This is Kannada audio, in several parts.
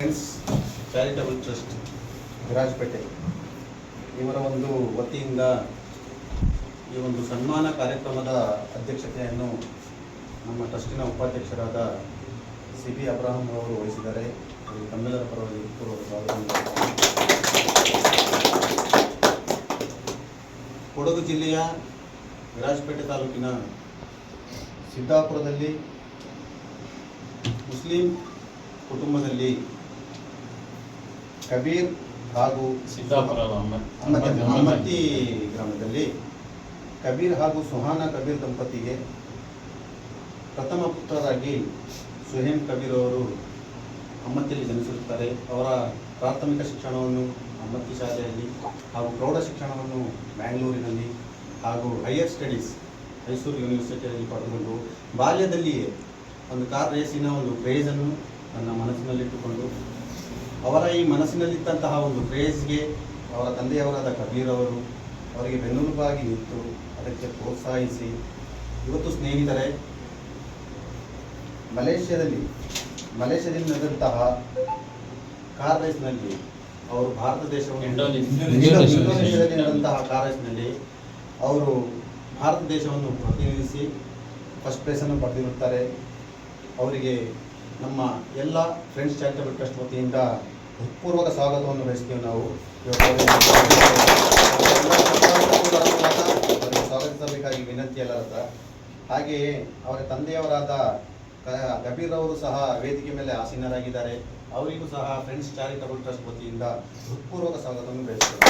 Friends charitable trust Virajpet. ಇವರ ಒಂದು ವತಿಯಿಂದ ಈ ಒಂದು ಸನ್ಮಾನ ಕಾರ್ಯಕ್ರಮದ ಅಧ್ಯಕ್ಷತೆಯನ್ನು ನಮ್ಮ ಟ್ರಸ್ಟಿನ ಉಪಾಧ್ಯಕ್ಷರಾದ ಸಿ ಬಿ ಅಬ್ರಾಹಂ ಅವರು ವಹಿಸಿದ್ದಾರೆ. ತಮ್ಮೆಲ್ಲರ ಪರವಾಗಿ ಕೊಡಗು ಜಿಲ್ಲೆಯ ವಿರಾಜಪೇಟೆ ತಾಲೂಕಿನ ಸಿದ್ದಾಪುರದಲ್ಲಿ ಮುಸ್ಲಿಂ ಕುಟುಂಬದಲ್ಲಿ ಕಬೀರ್ ಹಾಗೂ ಸಿದ್ದಾಪುರ ಅಮ್ಮತ್ತಿ ಗ್ರಾಮದಲ್ಲಿ ಕಬೀರ್ ಹಾಗೂ ಸುಹಾನ ಕಬೀರ್ ದಂಪತಿಗೆ ಪ್ರಥಮ ಪುತ್ರರಾಗಿ ಸುಹೇಮ್ ಕಬೀರ್ ಅವರು ಅಮ್ಮತ್ತಿಯಲ್ಲಿ ಜನಿಸಿರುತ್ತಾರೆ. ಅವರ ಪ್ರಾಥಮಿಕ ಶಿಕ್ಷಣವನ್ನು ಅಮ್ಮತ್ತಿ ಶಾಲೆಯಲ್ಲಿ ಹಾಗೂ ಪ್ರೌಢ ಶಿಕ್ಷಣವನ್ನು ಬ್ಯಾಂಗ್ಳೂರಿನಲ್ಲಿ ಹಾಗೂ ಹೈಯರ್ ಸ್ಟಡೀಸ್ ಮೈಸೂರು ಯೂನಿವರ್ಸಿಟಿಯಲ್ಲಿ ಪಡೆದುಕೊಂಡು ಬಾಲ್ಯದಲ್ಲಿಯೇ ಒಂದು ಕಾರ್ ರೇಸಿನ ಒಂದು ಕ್ರೇಜನ್ನು ನನ್ನ ಮನಸ್ಸಿನಲ್ಲಿಟ್ಟುಕೊಂಡು ಅವರ ಈ ಮನಸ್ಸಿನಲ್ಲಿದ್ದಂತಹ ಒಂದು ಕ್ರೇಜ್ಗೆ ಅವರ ತಂದೆಯವರಾದ ಕಬೀರ್ ಅವರು ಅವರಿಗೆ ಬೆನ್ನೆಲುಬಾಗಿ ನಿಂತು ಅದಕ್ಕೆ ಪ್ರೋತ್ಸಾಹಿಸಿ. ಇವತ್ತು ಸ್ನೇಹಿತರೆ ಮಲೇಷ್ಯಾದಲ್ಲಿ ಮಲೇಷ್ಯಾದಲ್ಲಿ ನಡೆದಂತಹ ಕಾರ್ ರೇಸ್ನಲ್ಲಿ ಅವರು ಭಾರತ ದೇಶವನ್ನು ಇಂಡೋನೇಷ್ಯಾ. ಇಂಡೋ- ಇಂಡೋನೇಷ್ಯಾದಲ್ಲಿ ನಡೆದಂತಹ ಕಾರ್ ರೇಸ್ನಲ್ಲಿ ಅವರು ಭಾರತ ದೇಶವನ್ನು ಪ್ರತಿನಿಧಿಸಿ ಫಸ್ಟ್ ಪ್ಲೇಸನ್ನು ಪಡೆದಿರುತ್ತಾರೆ. ಅವರಿಗೆ ನಮ್ಮ ಎಲ್ಲ ಫ್ರೆಂಡ್ಸ್ ಚಾರಿಟಬಲ್ ಟ್ರಸ್ಟ್ ವತಿಯಿಂದ ಹೃತ್ಪೂರ್ವಕ ಸ್ವಾಗತವನ್ನು ಬಯಸ್ತೀವಿ ನಾವು. ಸ್ವಾಗತಿಸಬೇಕಾಗಿ ವಿನಂತಿ ಎಲ್ಲರ ಹಾಗೆಯೇ ಅವರ ತಂದೆಯವರಾದ ಕಬೀರ್ ಅವರು ಸಹ ವೇದಿಕೆ ಮೇಲೆ ಆಸೀನರಾಗಿದ್ದಾರೆ. ಅವರಿಗೂ ಸಹ ಫ್ರೆಂಡ್ಸ್ ಚಾರಿಟಬಲ್ ಟ್ರಸ್ಟ್ ವತಿಯಿಂದ ಹೃತ್ಪೂರ್ವಕ ಸ್ವಾಗತವನ್ನು ಬಯಸ್ತೀವಿ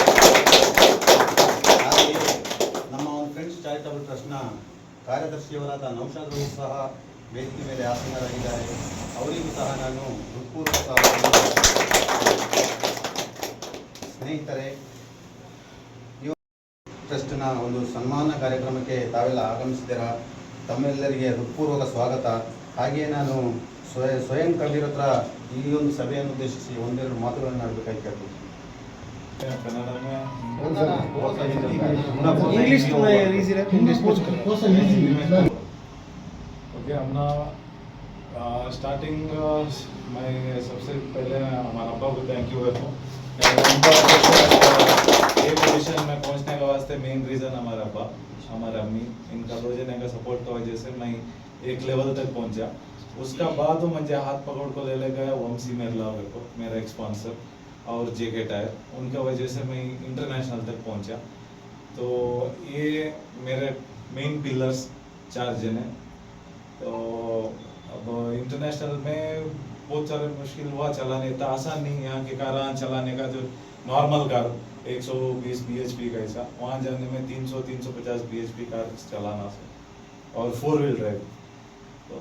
ಹಾಗೆಯೇ ನಮ್ಮ ಒಂದು ಫ್ರೆಂಡ್ಸ್ ಚಾರಿಟಬಲ್ ಟ್ರಸ್ಟ್ನ ಕಾರ್ಯದರ್ಶಿಯವರಾದ ನೌಶಾದ್ ಅವರು ಸಹ ವೇದಿಕೆ ಮೇಲೆ ಆಸೀನರಾಗಿದ್ದಾರೆ. ಅವರಿಗೂ ಸಹ ನಾನು ಹೃತ್ಪೂರ್ವಕ ಸ್ನೇಹಿತರೆ ಟ್ರಸ್ಟ್ನ ಒಂದು ಸನ್ಮಾನ ಕಾರ್ಯಕ್ರಮಕ್ಕೆ ತಾವೆಲ್ಲ ಆಗಮಿಸಿದ್ದೀರಾ? ತಮ್ಮೆಲ್ಲರಿಗೆ ಹೃತ್ಪೂರ್ವಕ ಸ್ವಾಗತ. ಹಾಗೆಯೇ ನಾನು ಸ್ವಯಂ ಸ್ವಯಂ ಕವಿರ ಹತ್ರ ಈ ಒಂದು ಸಭೆಯನ್ನು ಉದ್ದೇಶಿಸಿ ಒಂದೆರಡು ಮಾತುಗಳನ್ನು ಆಡಬೇಕಾಗಿ ಕೇಳ್ತೀನಿ ಓಕೆ स्टार्टिंग मैं सबसे पहले हमारा अब्बा को थैंक यू है। ये पोजीशन में पहुँचने का वास्ते मेन रीज़न हमारा अब्बा, हमारे अम्मी, इनका दो का सपोर्ट की वजह से मैं एक लेवल तक पहुँचा। उसका बाद मुझे हाथ पकड़ को ले ले गया वंशी मेरला मेरे को, मेरा एक स्पॉन्सर और जेके टायर उनका वजह से मैं इंटरनेशनल तक पहुँचा। तो ये मेरे मेन पिलर्स चार जने इंटरनेशनल में बहुत सारे मुश्किल हुआ चलाने, इतना आसान नहीं है यहाँ के कार चलाने का जो नॉर्मल कार 120 bhp का ऐसा, वहाँ जाने में 300 350 bhp कार चलाना से और फोर व्हील ड्राइव तो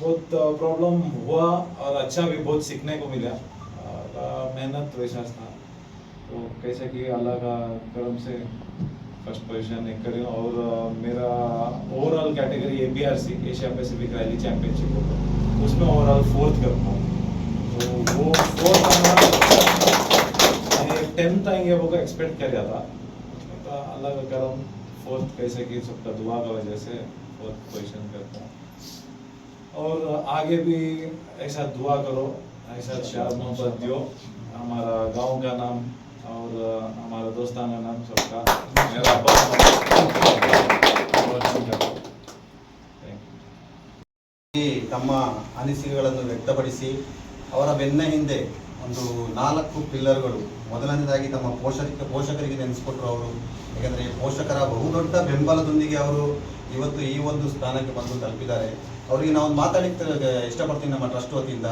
बहुत प्रॉब्लम हुआ और अच्छा भी बहुत सीखने को मिला। मेहनत वैसा था। तो कैसे कि अल्लाह का करम से? फ़र्स्ट पोजीशन एक करी और मेरा overall category A B R C Asia Pacific rally championship होता उसमें ओवरऑल फोर्थ करता हूँ। तो वो फोर्थ आना टेंथ आएँगे वो एक्सपेक्ट कर था। उसमें तो का करम फोर्थ कैसे कि सबका दुआ का वजह से फोर्थ पोजीशन करता हूँ। और आगे भी ऐसा दुआ करो ऐसा प्यार मोहब्बत दियो। हमारा गाँव का नाम और अ, हमारा दोस्ताना नाम सबका मेरा रोशन करो Thank you. ಈ ತಮ್ಮ ಅನಿಸಿಕೆಗಳನ್ನು ವ್ಯಕ್ತಪಡಿಸಿ ಅವರ ಬೆನ್ನ ಹಿಂದೆ ಒಂದು ನಾಲ್ಕು ಪಿಲ್ಲರ್ಗಳು ಮೊದಲನೇದಾಗಿ ತಮ್ಮ ಪೋಷಕ ಪೋಷಕರಿಗೆ ನೆನೆಸ್ಕೊಟ್ರು ಅವರು ಯಾಕಂದರೆ ಪೋಷಕರ ಬಹುದೊಡ್ಡ ಬೆಂಬಲದೊಂದಿಗೆ ಅವರು ಇವತ್ತು ಈ ಒಂದು ಸ್ಥಾನಕ್ಕೆ ಬಂದು ತಲುಪಿದ್ದಾರೆ ಅವರಿಗೆ ನಾವು ಮಾತಾಡಲಿಕ್ಕೆ ಇಷ್ಟಪಡ್ತೀವಿ ನಮ್ಮ ಟ್ರಸ್ಟ್ ವತಿಯಿಂದ.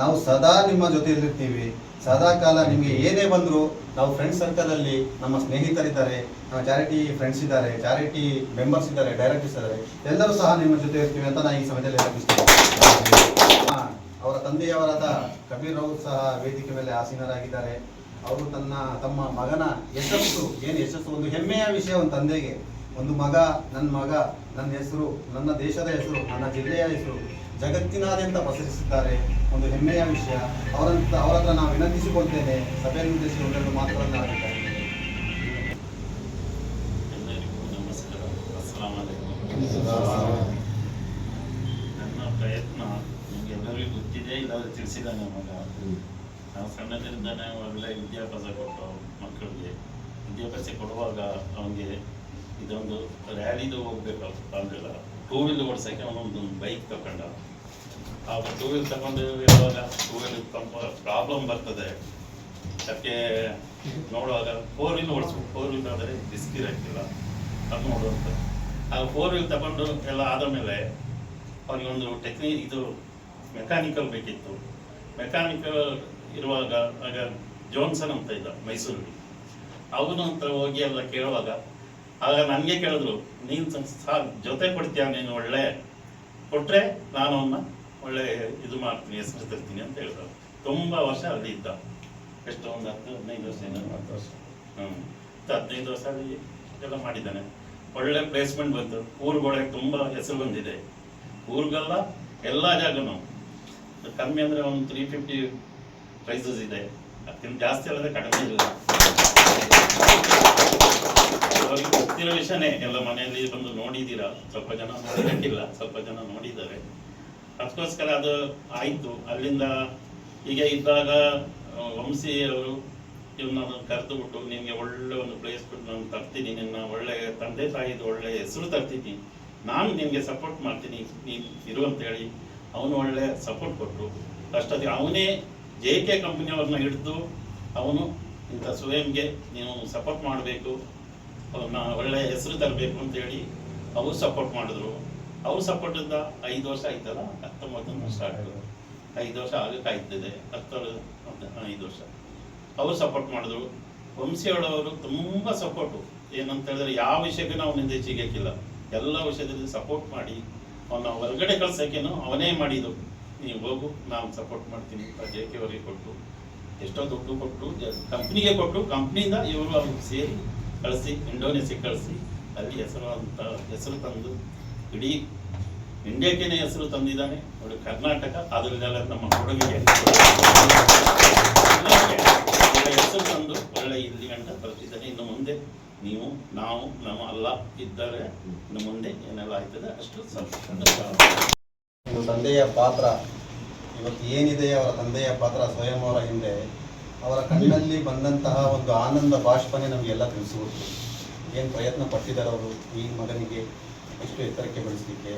ನಾವು ಸದಾ ನಿಮ್ಮ ಜೊತೆಯಲ್ಲಿರ್ತೀವಿ. ಸದಾ ಕಾಲ ನಿಮಗೆ ಏನೇ ಬಂದರೂ ನಾವು ಫ್ರೆಂಡ್ ಸರ್ಕಲಲ್ಲಿ ನಮ್ಮ ಸ್ನೇಹಿತರಿದ್ದಾರೆ ನಮ್ಮ ಚಾರಿಟಿ ಫ್ರೆಂಡ್ಸ್ ಇದ್ದಾರೆ ಚಾರಿಟಿ ಮೆಂಬರ್ಸ್ ಇದ್ದಾರೆ ಡೈರೆಕ್ಟರ್ಸ್ ಇದ್ದಾರೆ. ಎಲ್ಲರೂ ಸಹ ನಿಮ್ಮ ಜೊತೆ ಇರ್ತೀವಿ ಅಂತ ನಾನು ಈ ಸಮಯದಲ್ಲಿ ಇಷ್ಟಪಡ್ತೀನಿ. ಹಾ, ಅವರ ತಂದೆಯವರಾದ ಕಬೀರ್ ಅವರು ಸಹ ವೇದಿಕೆ ಮೇಲೆ ಆಸೀನರಾಗಿದ್ದಾರೆ. ಅವರು ತನ್ನ ತಮ್ಮ ಮಗನ ಯಶಸ್ಸು ಏನು ಯಶಸ್ಸು ಒಂದು ಹೆಮ್ಮೆಯ ವಿಷಯ ಒಂದು ತಂದೆಗೆ. ಒಂದು ಮಗ ನನ್ನ ಮಗ ನನ್ನ ಹೆಸರು ನನ್ನ ದೇಶದ ಹೆಸರು ನನ್ನ ಜಿಲ್ಲೆಯ ಹೆಸರು ಜಗತ್ತಿನಾದ್ಯಂತ ಪಸರಿಸಿದ್ದಾರೆ. ಒಂದು ಹೆಮ್ಮೆಯ ವಿಷಯ. ಅವರಂತ ಅವರ ಹತ್ರ ನಾವು ವಿನಂತಿಸಿಕೊಳ್ತೇನೆ. ಸಭೆಯನ್ನು ಉದ್ದೇಶಿಸಿ ಒಂದೆರಡು ಮಾತುಗಳನ್ನು ಆಡಬೇಕಾಗಿದೆ ಎಲ್ಲರಿಗೂ ನಮಸ್ಕಾರ. ಅಸ್ಸಲಾಂ ನನ್ನ ಪ್ರಯತ್ನ ನಿಮಗೆಲ್ಲರಿಗೂ ಗೊತ್ತಿದೆ ಇಲ್ಲ ತಿಳಿಸಿದ ಮಗ ನಾವು ಸಣ್ಣದರಿಂದನೇ ಒಳ್ಳೆ ವಿದ್ಯಾಭ್ಯಾಸ ಕೊಟ್ಟು ಮಕ್ಕಳಿಗೆ ವಿದ್ಯಾಭ್ಯಾಸ ಕೊಡುವಾಗ ಅವನಿಗೆ ಇದೊಂದು ರ್ಯಾಲಿದು ಹೋಗ್ಬೇಕು ಅಂದಿಲ್ಲ ಟೂ ವೀಲ್ ಓಡಿಸೋಕ್ಕೆ ಅವನೊಂದು ಬೈಕ್ ತಗೊಂಡ ಆ ಟೂ ವೀಲ್ ತಗೊಂಡು ಇರುವಾಗ ಟೂ ವೀಲ್ ಪ್ರಾಬ್ಲಮ್ ಬರ್ತದೆ. ಅದಕ್ಕೆ ನೋಡುವಾಗ ಫೋರ್ ವೀಲ್ ಓಡಿಸ್ಬೇಕು ಫೋರ್ ವೀಲ್ ಆದರೆ ರಿಸ್ಕ್ ಇರೋಕ್ಕಿಲ್ಲ. ಅದು ನೋಡುವಂಥ ಆ ಫೋರ್ ವೀಲ್ ತಗೊಂಡು ಎಲ್ಲ ಆದ ಮೇಲೆ ಅವನಿಗೊಂದು ಟೆಕ್ನಿ ಇದು ಮೆಕ್ಯಾನಿಕಲ್ ಬೇಕಿತ್ತು. ಮೆಕ್ಯಾನಿಕಲ್ ಇರುವಾಗ ಆಗ ಜೋನ್ಸನ್ ಅಂತ ಇದ್ದ ಮೈಸೂರಲ್ಲಿ. ಅವನು ಅಂತ ಹೋಗಿ ಎಲ್ಲ ಕೇಳುವಾಗ ಆಗ ನನಗೆ ಕೇಳಿದ್ರು, ನೀನು ಸಹ ಜೊತೆ ಕೊಡ್ತೀಯಾ ನೀನು ಒಳ್ಳೆ ಕೊಟ್ಟರೆ ನಾನು ಅವನ್ನ ಒಳ್ಳೆ ಇದು ಮಾಡ್ತೀನಿ, ಹೆಸರು ತರ್ತೀನಿ ಅಂತ ಹೇಳಿದ್ರು ತುಂಬ ವರ್ಷ ಅಲ್ಲಿ ಇದ್ದ. ಎಷ್ಟು ಒಂದು ಹತ್ತು, ಹದಿನೈದು ವರ್ಷ ಏನೋ ಹತ್ತು ವರ್ಷ. ಹ್ಞೂ ಹದಿನೈದು ವರ್ಷ ಅಲ್ಲಿ ಎಲ್ಲ ಮಾಡಿದ್ದಾನೆ. ಒಳ್ಳೆ ಪ್ಲೇಸ್ಮೆಂಟ್ ಬಂತು. ಊರುಗಳಿಗೆ ತುಂಬ ಹೆಸರು ಬಂದಿದೆ. ಊರಿಗೆಲ್ಲ ಎಲ್ಲ ಜಾಗನೂ. ಕಮ್ಮಿ ಅಂದರೆ ಒಂದು ತ್ರೀ ಫಿಫ್ಟಿ ಪ್ರೈಸಸ್ ಇದೆ. ಅದಕ್ಕಿಂತ ಜಾಸ್ತಿ ಅಲ್ಲದೆ ಕಡಿಮೆ ಇಲ್ಲ ಅವ್ರಿಗೆ ಗೊತ್ತಿರೋ ವಿಷಯನೇ ಎಲ್ಲ ಮನೆಯಲ್ಲಿ ಬಂದು ನೋಡಿದ್ದೀರಾ? ಸ್ವಲ್ಪ ಜನ ನೋಡಿಲ್ಲ ಸ್ವಲ್ಪ ಜನ ನೋಡಿದ್ದಾರೆ. ಅದಕ್ಕೋಸ್ಕರ ಅದು ಆಯಿತು. ಅಲ್ಲಿಂದ ಈಗ ಇದ್ದಾಗ ವಂಶಿ ಅವರು ಇವನ್ನ ಕರೆದು ಬಿಟ್ಟು ನಿನಗೆ ಒಳ್ಳೆ ಒಂದು ಪ್ಲೇಸ್ ಕೊಟ್ಟು ನಾನು ತರ್ತೀನಿ. ನಿನ್ನ ಒಳ್ಳೆ ತಂದೆ ತಾಯಿದು ಒಳ್ಳೆ ಹೆಸರು ತರ್ತೀನಿ. ನಾನು ನಿಮಗೆ ಸಪೋರ್ಟ್ ಮಾಡ್ತೀನಿ. ನೀನು ಇರು ಅಂತ ಹೇಳಿ ಅವನು ಒಳ್ಳೆ ಸಪೋರ್ಟ್ ಕೊಟ್ಟರು ಅಷ್ಟೊತ್ತಿಗೆ ಅವನೇ ಜೆ ಕೆ ಕಂಪನಿಯವ್ರನ್ನ ಹಿಡಿದು ಅವನು ಇಂಥ ಸುವೇಮ್ಗೆ ನೀವು ಸಪೋರ್ಟ್ ಮಾಡಬೇಕು. ಅವ್ರನ್ನ ಒಳ್ಳೆ ಹೆಸರು ತರಬೇಕು ಅಂತ ಹೇಳಿ ಅವ್ರು ಸಪೋರ್ಟ್ ಮಾಡಿದ್ರು. ಅವ್ರು ಸಪೋರ್ಟಿಂದ ಐದು ವರ್ಷ ಆಯ್ತಲ್ಲ? ಹತ್ತೊಂಬತ್ತು ಸ್ಟಾರ್ಟ್ ಐದು ವರ್ಷ ಆಗಕ್ಕೆ ಆಯ್ತದೆ. ಹತ್ತರ ಹತ್ತು- ಐದು ವರ್ಷ. ಅವರು ಸಪೋರ್ಟ್ ಮಾಡಿದ್ರು. ವಂಶಿಯೊಳವರು ತುಂಬ ಸಪೋರ್ಟು ಏನಂತ ಹೇಳಿದ್ರೆ ಯಾವ ವಿಷಯಕ್ಕೂ ನಾವು ನಿಂದೆ ಸಿಗಕ್ಕಿಲ್ಲ ಎಲ್ಲ ವಿಷಯದಲ್ಲಿ ಸಪೋರ್ಟ್ ಮಾಡಿ ಅವನ್ನ ಹೊರಗಡೆ ಕಳ್ಸೋಕ್ಕೇನು ಅವನೇ ಮಾಡಿದ್ದು. ನೀವು ಹೋಗು ನಾನು ಸಪೋರ್ಟ್ ಮಾಡ್ತೀನಿ. ಅಂತ ಜೆ ಕೆ ಅವರಿಗೆ ಕೊಟ್ಟು. ಎಷ್ಟೋ ದುಡ್ಡು ಕೊಟ್ಟು ಕಂಪ್ನಿಗೆ ಕೊಟ್ಟು ಕಂಪ್ನಿಯಿಂದ ಇವರು ಅವ್ರಿಗೆ ಸೇರಿ ಕಳಿಸಿ ಇಂಡೋನೇಷ್ಯಾ ಕಳಿಸಿ, ಅಲ್ಲಿ ಹೆಸರು ಅಂತ, ಹೆಸರು ತಂದು ಇಡೀ ಇಂಡಿಯಾಕ್ಕೇನೆ ಹೆಸರು ತಂದಿದ್ದಾನೆ. ನೋಡಿ, ಕರ್ನಾಟಕ ಅದರಲ್ಲೆಲ್ಲ ನಮ್ಮ ಕೊಡುಗೆಗೆ ಹೆಸರು ತಂದು, ಒಳ್ಳೆ ಇಲ್ಲಿ ಗಂಟ ತಲುಪಿದ್ದಾನೆ ಇನ್ನು ಮುಂದೆ ನೀವು, ನಾವು, ನಮ್ಮ ಅಲ್ಲ ಇದ್ದರೆ. ಇನ್ನು ಮುಂದೆ ಏನೆಲ್ಲ ಆಯ್ತದೆ, ಅಷ್ಟು ಸಂತೋಷ ತಂದೆಯ ಪಾತ್ರ ಇವತ್ತು ಏನಿದೆ ಅವರ ತಂದೆಯ ಪಾತ್ರ ಸ್ವಯಂ ಅವರ ಹಿಂದೆ, ಅವರ ಕಣ್ಣಲ್ಲಿ ಬಂದಂತಹ ಒಂದು ಆನಂದ ಬಾಷ್ಪನೆ ನಮಗೆಲ್ಲ ತಿಳಿಸುವುದು ಏನು ಪ್ರಯತ್ನ ಪಟ್ಟಿದ್ದಾರೆ ಅವರು ಈ ಮಗನಿಗೆ? ಎಷ್ಟು ಎತ್ತರಕ್ಕೆ ಬೆಳೆಸಲಿಕ್ಕೆ.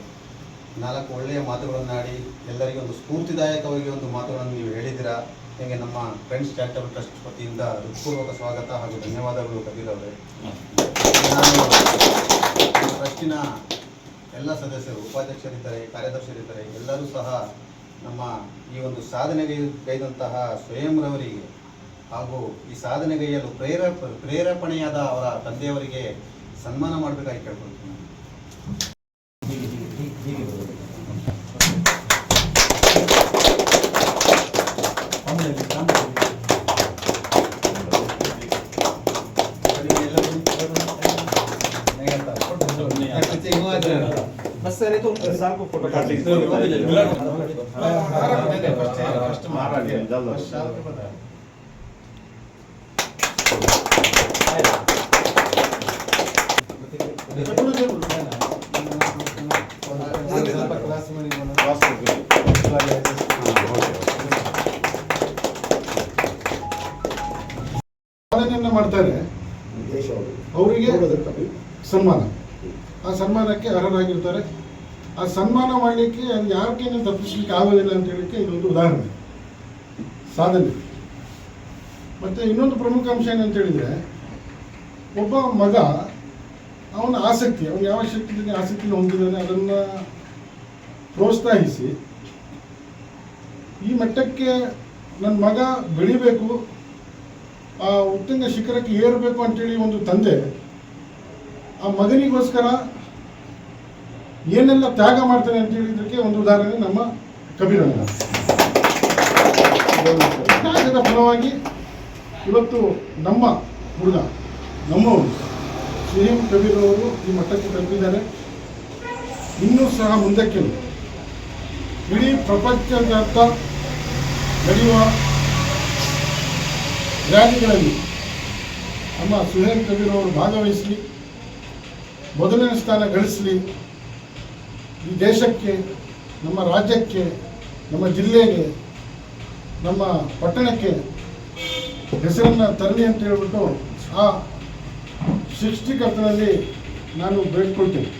ನಾಲ್ಕು ಒಳ್ಳೆಯ ಮಾತುಗಳನ್ನಾಡಿ, ಎಲ್ಲರಿಗೂ ಒಂದು ಸ್ಫೂರ್ತಿದಾಯಕವಾಗಿ ಒಂದು ಮಾತುಗಳನ್ನು ನೀವು ಹೇಳಿದ್ದೀರಾ? ಹೇಗೆ ನಮ್ಮ ಫ್ರೆಂಡ್ಸ್ ಚಾರಿಟಬಲ್ ಟ್ರಸ್ಟ್ ವತಿಯಿಂದ ಹೃತ್ಪೂರ್ವಕ ಸ್ವಾಗತ ಹಾಗೂ ಧನ್ಯವಾದಗಳು ಕಬೀರ್ ನಾನು ಟ್ರಸ್ಟಿನ ಎಲ್ಲ ಸದಸ್ಯರು, ಉಪಾಧ್ಯಕ್ಷರಿದ್ದಾರೆ, ಕಾರ್ಯದರ್ಶರಿದ್ದಾರೆ, ಎಲ್ಲರೂ ಸಹ ನಮ್ಮ ಈ ಒಂದು ಸಾಧನೆಗೈದಂತಹ ಸ್ವಯಂರವರಿಗೆ ಹಾಗೂ ಈ ಸಾಧನೆಗೈಯಲು ಪ್ರೇರೇಪ ಪ್ರೇರೇಪಣೆಯಾದ ಅವರ ತಂದೆಯವರಿಗೆ ಸನ್ಮಾನ ಮಾಡಬೇಕಾಗಿ ಕೇಳ್ಕೊಳ್ತೀನಿ. ಬಸ್ ಸಾಕು ಫೋಟೋ ಮಾಡ್ತಾರೆ. ಅವರಿಗೆ ಸನ್ಮಾನ. ಆ ಸನ್ಮಾನಕ್ಕೆ ಅರ್ಹರಾಗಿರ್ತಾರೆ. ಆ ಸನ್ಮಾನ ಮಾಡಲಿಕ್ಕೆ ಅದು ಯಾರಿಗೇನು ತಪ್ಪಿಸ್ಲಿಕ್ಕೆ ಆಗೋದಿಲ್ಲ ಅಂತ ಹೇಳಲಿಕ್ಕೆ ಇದೊಂದು ಉದಾಹರಣೆ. ಸಾಧನೆ. ಮತ್ತೆ ಇನ್ನೊಂದು ಪ್ರಮುಖ ಅಂಶ ಏನಂತ ಹೇಳಿದ್ರೆ, ಒಬ್ಬ ಮಗ ಅವನ ಆಸಕ್ತಿ, ಅವನು ಯಾವ ಶಕ್ತಿ ಆಸಕ್ತಿ ಹೊಂದಿದ್ದಾನೆ ಅದನ್ನ ಪ್ರೋತ್ಸಾಹಿಸಿ, ಈ ಮಟ್ಟಕ್ಕೆ ನನ್ನ ಮಗ ಬೆಳಿಬೇಕು, ಆ ಉತ್ತಂಗ ಶಿಖರಕ್ಕೆ ಏರಬೇಕು ಅಂತೇಳಿ ಒಂದು ತಂದೆ, ಆ ಮಗನಿಗೋಸ್ಕರ ಏನೆಲ್ಲ ತ್ಯಾಗ ಮಾಡ್ತಾನೆ ಅಂತ ಹೇಳಿದ್ದಕ್ಕೆ ಒಂದು ಉದಾಹರಣೆ ನಮ್ಮ ಕಬೀರಣ್ಣ. ತ್ಯಾಗದ ಫಲವಾಗಿ ಇವತ್ತು ನಮ್ಮ ಹುಡುಗ, ನಮ್ಮವರು ಶ್ರೀಹಂ ಕಬೀರ್ ಅವರು ಈ ಮಟ್ಟಕ್ಕೆ ತಲುಪಿದ್ದಾರೆ. ಇನ್ನೂ ಸಹ ಮುಂದಕ್ಕೆ ಇಡೀ ಪ್ರಪಂಚದಾದ್ಯಂತ ನಡೆಯುವ ರ್ಯಾಲಿಗಳಲ್ಲಿ ನಮ್ಮ ಸುಹೇಲ್ ಕಬೀರ್ ಅವರು ಭಾಗವಹಿಸಲಿ, ಮೊದಲನೇ ಸ್ಥಾನ ಗಳಿಸಲಿ ಈ ದೇಶಕ್ಕೆ, ನಮ್ಮ ರಾಜ್ಯಕ್ಕೆ, ನಮ್ಮ ಜಿಲ್ಲೆಗೆ, ನಮ್ಮ ಪಟ್ಟಣಕ್ಕೆ ಹೆಸರನ್ನು ತರಲಿ ಅಂತ ಹೇಳ್ಬಿಟ್ಟು ಆ ಸೃಷ್ಟಿಕರ್ತನಲ್ಲಿ ನಾನು ಬೇಡ್ಕೊಳ್ತೇನೆ.